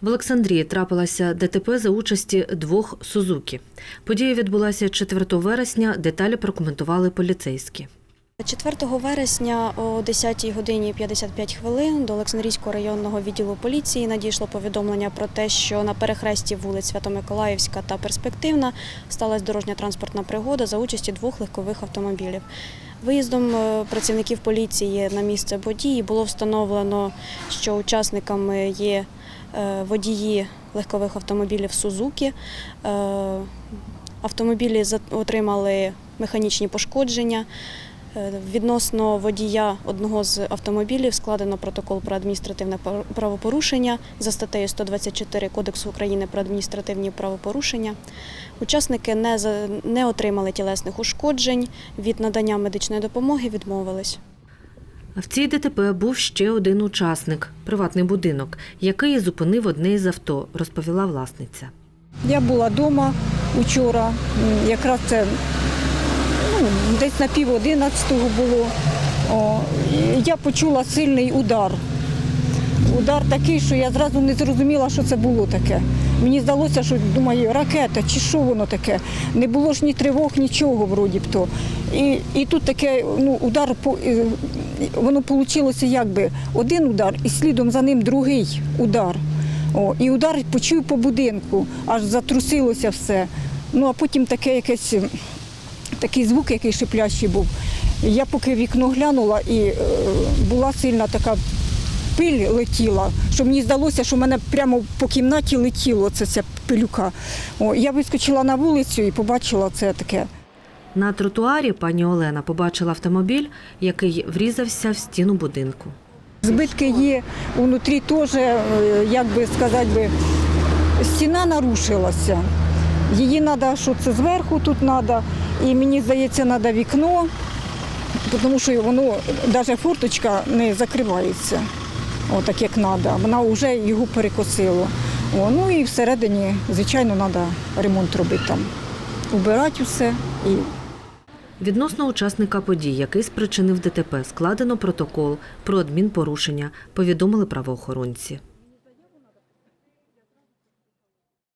В Олександрії трапилася ДТП за участі двох Сузуки. Подія відбулася 4 вересня. Деталі прокоментували поліцейські. 4 вересня о 10 годині 55 хвилин до Олександрійського районного відділу поліції надійшло повідомлення про те, що на перехресті вулиць Свято-Миколаївська та Перспективна сталася дорожньо-транспортна пригода за участі двох легкових автомобілів. Виїздом е, працівників поліції на місце події було встановлено, що учасниками є водії легкових автомобілів Сузуки. Е, Автомобілі отримали механічні пошкодження. Е, Відносно водія одного з автомобілів складено протокол про адміністративне правопорушення за статтею 124 Кодексу України про адміністративні правопорушення. Учасники не, не отримали тілесних ушкоджень, від надання медичної допомоги відмовились. В цій ДТП був ще один учасник приватний будинок, який зупинив одне із авто, розповіла власниця. Я була вдома вчора, якраз це ну, десь на пів одинадцятого було. О, я почула сильний удар. Удар такий, що я зразу не зрозуміла, що це було таке. Мені здалося, що думаю, ракета чи що воно таке. Не було ж ні тривог, нічого вроді б то. І, і тут таке ну, удар, по- е, воно вийшло якби один удар і слідом за ним другий удар. О, і удар почув по будинку, аж затрусилося все. Ну а потім таке якесь, такий звук, який шиплящий був. Я поки вікно глянула і е, була сильна така пиль летіла, що мені здалося, що в мене прямо по кімнаті летіло це ця пилюка. О, я вискочила на вулицю і побачила це таке. На тротуарі пані Олена побачила автомобіль, який врізався в стіну будинку. Збитки є внутрі теж, е, як би сказати, би, стіна нарушилася. Її треба, що це зверху тут треба, і мені здається, треба вікно, тому що воно, навіть форточка не закривається, о, так як треба. Вона вже його перекосила. О, ну і всередині, звичайно, треба ремонт робити там. Убирати все і Відносно учасника подій, який спричинив ДТП, складено протокол про адмінпорушення, повідомили правоохоронці.